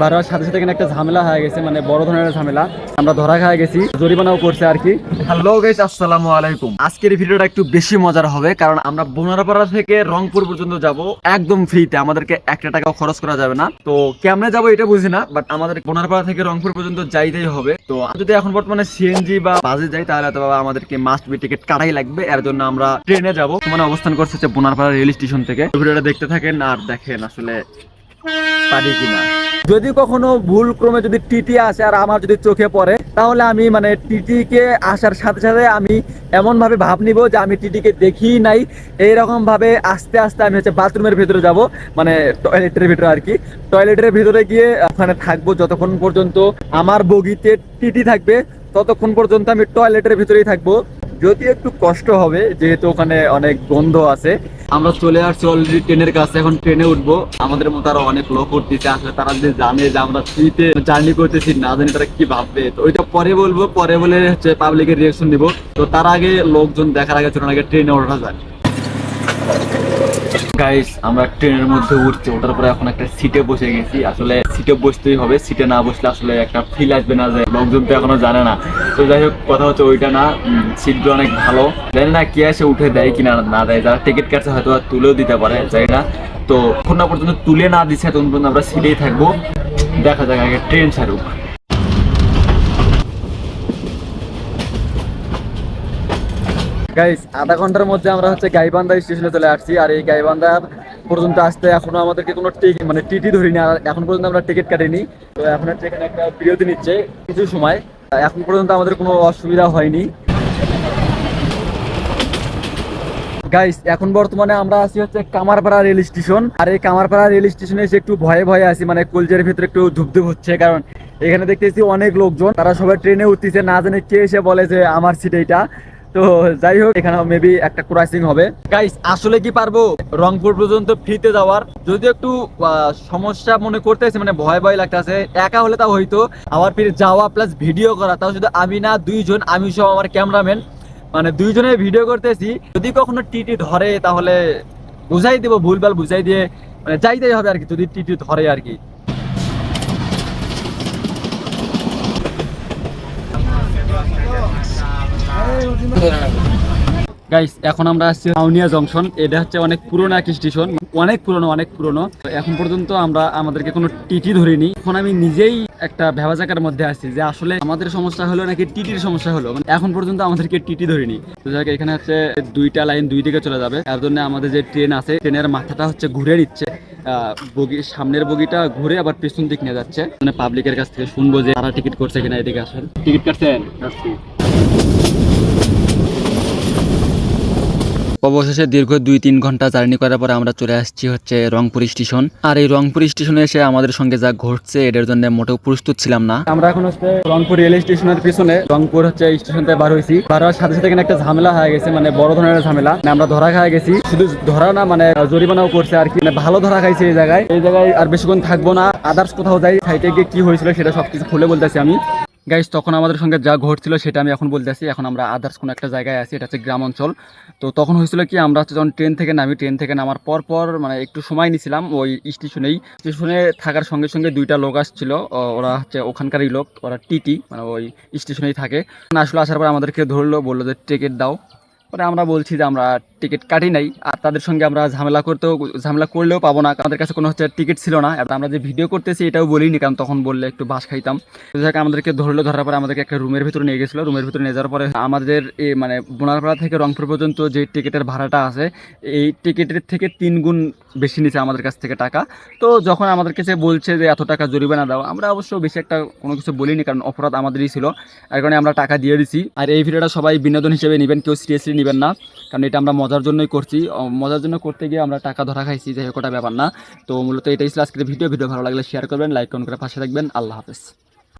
বার হওয়ার সাথে সাথে এখানে একটা ঝামেলা হয়ে গেছে মানে বড় ধরনের ঝামেলা। আমরা ধরা খায় গেছি, জরিমানাও করছে আর কি। হ্যালো গাইস আসসালামু আলাইকুম। আজকের ভিডিওটা একটু বেশি মজার হবে, কারণ আমরা বোনারপাড়া থেকে রংপুর পর্যন্ত যাব একদম ফ্রিতে আমাদেরকে একটা টাকাও খরচ করা যাবে না। তো কেমনে যাব এটা বুঝি না বাট আমাদের বোনারপাড়া থেকে রংপুর পর্যন্ত যাইতেই হবে। তো যদি এখন বর্তমানে সিএনজি বা বাসে যাই, তাহলে তো বাবা আমাদেরকে মাস্ট বি টিকিট কাটাই লাগবে। এর জন্য আমরা ট্রেনে যাব। মানে অবস্থান করছে বোনারপাড়া রেল স্টেশন থেকে। ভিডিওটা দেখতে থাকেন আর দেখেন আসলে পারি কিনা। যদি কখনো ভুল ক্রমে যদি টিটি আসে আর আমার যদি চোখে পড়ে, তাহলে আমি মানে টিটি কে আসার সাথে সাথে আমি এমন ভাবে নিব যে আমি টিটিকে দেখি নাই। এইরকম ভাবে আস্তে আস্তে আমি হচ্ছে বাথরুমের ভিতরে যাব মানে টয়লেটের ভিতরে আর কি। টয়লেটের ভিতরে গিয়ে ওখানে থাকব যতক্ষণ পর্যন্ত আমার বগিতে টিটি থাকবে, ততক্ষণ পর্যন্ত আমি টয়লেটের ভিতরেই থাকব। যদি একটু কষ্ট হবে, যেহেতু ওখানে অনেক গন্ধ আছে আমরা চলে আসছি অলরেডি ট্রেনের কাছে, এখন ট্রেনে উঠবো। আমাদের মতো আরও অনেক লোক উঠতেছে, আসলে তারা যে জানে যে আমরা ফ্রিতে জার্নি করতেছি, না জানি তারা কি ভাববে। তো ওইটা পরে বলব, পরে বলে হচ্ছে পাবলিকের রিয়াকশন দিব তো তার আগে লোকজন দেখার আগে চলুন, আগে ট্রেনে ওঠা যায় গাইস আমরা ট্রেনের মধ্যে উঠছি ওটার পরে এখন একটা সিটে বসে গেছি। আসলে সিটে বসতেই হবে সিটে না বসলে আসলে একটা ফিল আসবে না যে লোকজন তো এখনও জানে না। তো যাই হোক, কথা হচ্ছে ওইটা না সিটগুলো অনেক ভালো। জানি না কে এসে উঠে দেয় কিনা না দেয়, যারা টিকিট কাটছে হয়তো তুলেও দিতে পারে, জানি না। তো এখন না পর্যন্ত তুলে না দিচ্ছে তখন পর্যন্ত আমরা সিটেই থাকব। দেখা যাক আগে ট্রেন ছাড়ুক। গাইস আধা ঘণ্টার মধ্যে আমরা হচ্ছে গাইবান্ধা স্টেশনে চলে আসছি আর এই গাইবান্ধা পর্যন্ত আসতে এখনও আমাদেরকে কোনো টিকিট মানে টিটি ধরিনি আর এখন পর্যন্ত আমরা টিকিট কাটিনি। তো এখন হচ্ছে এখানে একটা বিরতি নিচ্ছে কিছু সময়। এখন পর্যন্ত আমাদের কোনো অসুবিধা হয়নি। গাইস এখন বর্তমানে আমরা আছি হচ্ছে কামারপাড়া রেল স্টেশন। আর এই কামারপাড়া রেল স্টেশনে এসে একটু ভয়ে ভয়ে আছি মানে কলজের ভিতরে একটু ধুপধুপ হচ্ছে। কারণ এখানে দেখতেছি অনেক লোকজন, তারা সবাই ট্রেনে উঠতেছে, না জানে কে এসে বলে যে আমার সিট এইটা। তো যাই হোক এখানে মেবি একটা ক্রসিং হবে। গাইস আসলে কি পারব? রংপুর পর্যন্ত ফ্রিতে যাওয়ার। যদি একটু সমস্যা মনে করতেছে মানে ভয় ভয় লাগতেছে। একা হলে তাও হইতো। আবার ফির যাওয়া প্লাস ভিডিও করা, তাও শুধু আমি না, দুইজন, আমি সহ আমার ক্যামেরাম্যান মানে দুইজনে ভিডিও করতেছি। যদি কখনো টিটি ধরে, তাহলে বুঝাই দেবো, ভুলভাল বুঝাই দিয়ে মানে যাইতেই হবে আর কি, যদি টিটি ধরে আর কি। গাইস এখন আমরা আসছি আউনিয়া জংশন। এটা হচ্ছে অনেক পুরনো এক স্টেশন। অনেক পুরনো অনেক পুরনো। এখন পর্যন্ত আমরা আমাদেরকে কোনো টিটি ধরিনি। এখন আমি নিজেই একটা ভেবাজাকার মধ্যে আছি যে আসলে আমাদের সমস্যা হলো নাকি টিটির সমস্যা হলো। মানে এখন পর্যন্ত আমাদেরকে টিটি ধরিনি। তো যাক এখানে হচ্ছে দুইটা লাইন দুই দিকে চলে যাবে। তার জন্য আমাদের যে ট্রেন আছে, ট্রেনের মাথাটা হচ্ছে ঘুরে নিচ্ছে। বগি, সামনের বগিটা ঘুরে আবার পেছন দিক নিয়ে যাচ্ছে। মানে পাবলিকের কাছ থেকে শুনব যে তারা টিকিট করছে কিনা এদিকে আসেন। টিকিট কাটছেন? অবশেষে দীর্ঘ দুই তিন ঘণ্টা জার্নি করার পরে আমরা চলে আসছি হচ্ছে রংপুর স্টেশন। আর এই রংপুর স্টেশনে এসে আমাদের সঙ্গে যা ঘটছে, এটার জন্য মোটেও প্রস্তুত ছিলাম না। আমরা এখন হচ্ছে রংপুর রেল স্টেশনের পিছনে, রংপুর হচ্ছে স্টেশন থেকে বার হয়েছি। বার হওয়ার সাথে সাথে এখানে একটা ঝামেলা হয়ে গেছে মানে বড় ধরনের ঝামেলা। মানে আমরা ধরা খায় গেছি। শুধু ধরা না মানে জরিমানাও করছে আর কি। মানে ভালো ধরা খাইছে এই জায়গায়। এই জায়গায় আর বেশিক্ষণ থাকব না। আদার্স কোথাও যাই সাইটে গিয়ে কি হয়েছিল সেটা সবকিছু খুলে বলতেছি আমি। গাইস তখন আমাদের সঙ্গে যা ঘটছিল সেটা আমি এখন বলতেছি এখন আমরা আদার্স কোনো একটা জায়গায় আছি, এটা হচ্ছে গ্রাম অঞ্চল তো তখন হয়েছিল কি, আমরা হচ্ছে যখন ট্রেন থেকে নামি ট্রেন থেকে নামার পর পর মানে একটু সময় নিছিলাম ওই স্টেশনেই। স্টেশনে থাকার সঙ্গে সঙ্গে দুইটা লোক আসছিল ওরা হচ্ছে ওখানকারই লোক, ওরা টিটি মানে ওই স্টেশনেই থাকে। আসলে, আসার পর আমাদেরকে ধরলো, বলল যে টিকিট দাও। পরে আমরা বলছি যে আমরা টিকিট কাটি নাই, আর তাদের সঙ্গে আমরা ঝামেলা করতেও, ঝামেলা করলেও পাবো না। আমাদের কাছে কোনো হচ্ছে টিকিট ছিল না। এবার আমরা যে ভিডিও করতেছি, এটাও বলিনি, কারণ তখন বললে একটু বাস খাইতাম। যাক আমাদেরকে ধরলো, ধরার পরে আমাদেরকে একটা রুমের ভিতরে নিয়ে গেছিল। রুমের ভিতরে নিয়ে যাওয়ার পরে আমাদের এই মানে বোনারপাড়া থেকে রংপুর পর্যন্ত যে টিকিটের ভাড়াটা আছে, এই টিকিটের থেকে তিন গুণ বেশি নিচে আমাদের কাছ থেকে টাকা। তো যখন আমাদের কাছে বলছে যে, এত টাকা জরিমানা দাও, আমরা অবশ্য বেশি একটা কোনো কিছু বলিনি, কারণ অপরাধ আমাদেরই ছিল। আর কারণে আমরা টাকা দিয়ে দিছি। আর এই ভিডিওটা সবাই বিনোদন হিসেবে নেবেন, কেউ সিরিয়াসলি নেবেন না। কারণ এটা আমরা মজার জন্যই করছি। মজার জন্য করতে গিয়ে আমরা টাকা ধরা খাইছি, যাই হোক ব্যাপার না। তো মূলত এটাই ছিল আজকের ভিডিও। ভিডিও ভালো লাগলে শেয়ার করবেন লাইক কমেন্ট করে পাশে থাকবেন। আল্লাহ হাফেজ।